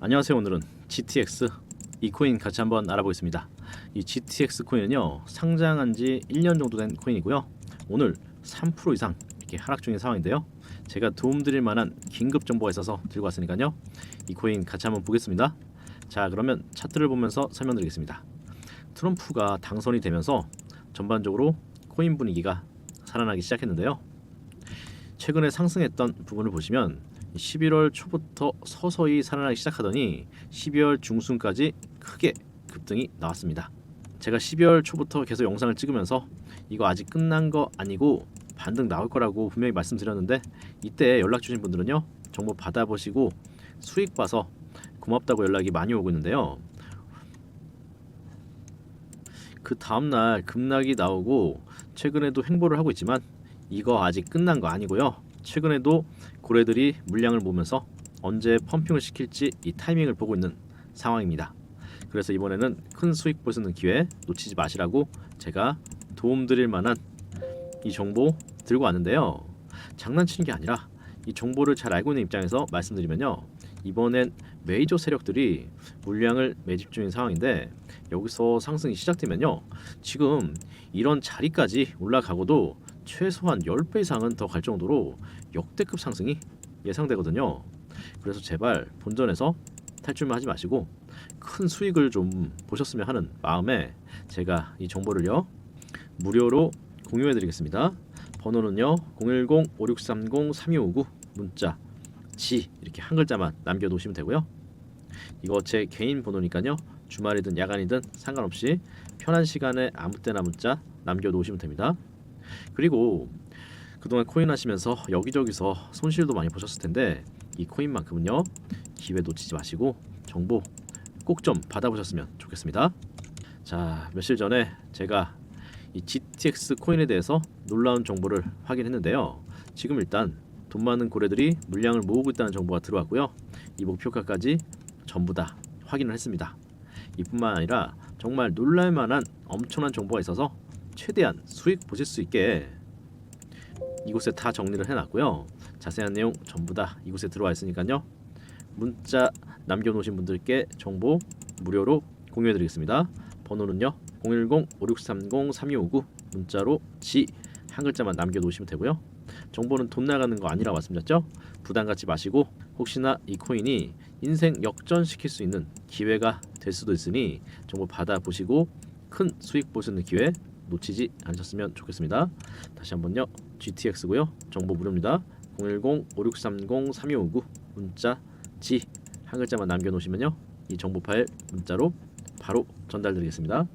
안녕하세요. 오늘은 GTX 이 코인 같이 한번 알아보겠습니다. 이 GTX 코인은요 상장한 지 1년 정도 된 코인이고요. 오늘 3% 이상 이렇게 하락 중인 상황인데요. 제가 도움드릴 만한 긴급 정보가 있어서 들고 왔으니까요. 이 코인 같이 한번 보겠습니다. 자 그러면 차트를 보면서 설명드리겠습니다. 트럼프가 당선이 되면서 전반적으로 코인 분위기가 살아나기 시작했는데요. 최근에 상승했던 부분을 보시면 11월 초부터 서서히 살아나기 시작하더니 12월 중순까지 크게 급등이 나왔습니다. 제가 12월 초부터 계속 영상을 찍으면서 이거 아직 끝난 거 아니고 반등 나올 거라고 분명히 말씀드렸는데 이때 연락 주신 분들은요 정보 받아보시고 수익 봐서 고맙다고 연락이 많이 오고 있는데요. 그 다음날 급락이 나오고 최근에도 횡보를 하고 있지만 이거 아직 끝난 거 아니고요. 최근에도 고래들이 물량을 모으면서 언제 펌핑을 시킬지 이 타이밍을 보고 있는 상황입니다. 그래서 이번에는 큰 수익 있는 기회 놓치지 마시라고 제가 도움드릴 만한 이 정보 들고 왔는데요. 장난치는 게 아니라 이 정보를 잘 알고 있는 입장에서 말씀드리면요. 이번엔 메이저 세력들이 물량을 매집 중인 상황인데 여기서 상승이 시작되면요. 지금 이런 자리까지 올라가고도 최소한 10배 이상은 더 갈 정도로 역대급 상승이 예상되거든요. 그래서 제발 본전에서 탈출만 하지 마시고 큰 수익을 좀 보셨으면 하는 마음에 제가 이 정보를요 무료로 공유해 드리겠습니다. 번호는요 010-5630-3259 문자 지 이렇게 한 글자만 남겨 놓으시면 되고요. 이거 제 개인 번호니까요 주말이든 야간이든 상관없이 편한 시간에 아무 때나 문자 남겨 놓으시면 됩니다. 그리고 그동안 코인 하시면서 여기저기서 손실도 많이 보셨을 텐데 이 코인만큼은요 기회 놓치지 마시고 정보 꼭 좀 받아보셨으면 좋겠습니다. 자 며칠 전에 제가 이 GTX 코인에 대해서 놀라운 정보를 확인했는데요. 지금 일단 돈 많은 고래들이 물량을 모으고 있다는 정보가 들어왔고요. 이 목표가까지 전부 다 확인을 했습니다. 이뿐만 아니라 정말 놀랄만한 엄청난 정보가 있어서 최대한 수익 보실 수 있게 이곳에 다 정리를 해놨고요. 자세한 내용 전부 다 이곳에 들어와 있으니까요. 문자 남겨놓으신 분들께 정보 무료로 공유해드리겠습니다. 번호는요 010-5630-3259 문자로 지 한 글자만 남겨놓으시면 되고요. 정보는 돈 나가는 거 아니라 말씀드렸죠? 부담 갖지 마시고 혹시나 이 코인이 인생 역전시킬 수 있는 기회가 될 수도 있으니 정보 받아보시고 큰 수익 보시는 기회 놓치지 않으셨으면 좋겠습니다. 다시 한번요. GTX고요. 정보 무료입니다. 010-5630-3259 문자 지한 글자만 남겨놓으시면요. 이 정보 파일 문자로 바로 전달드리겠습니다.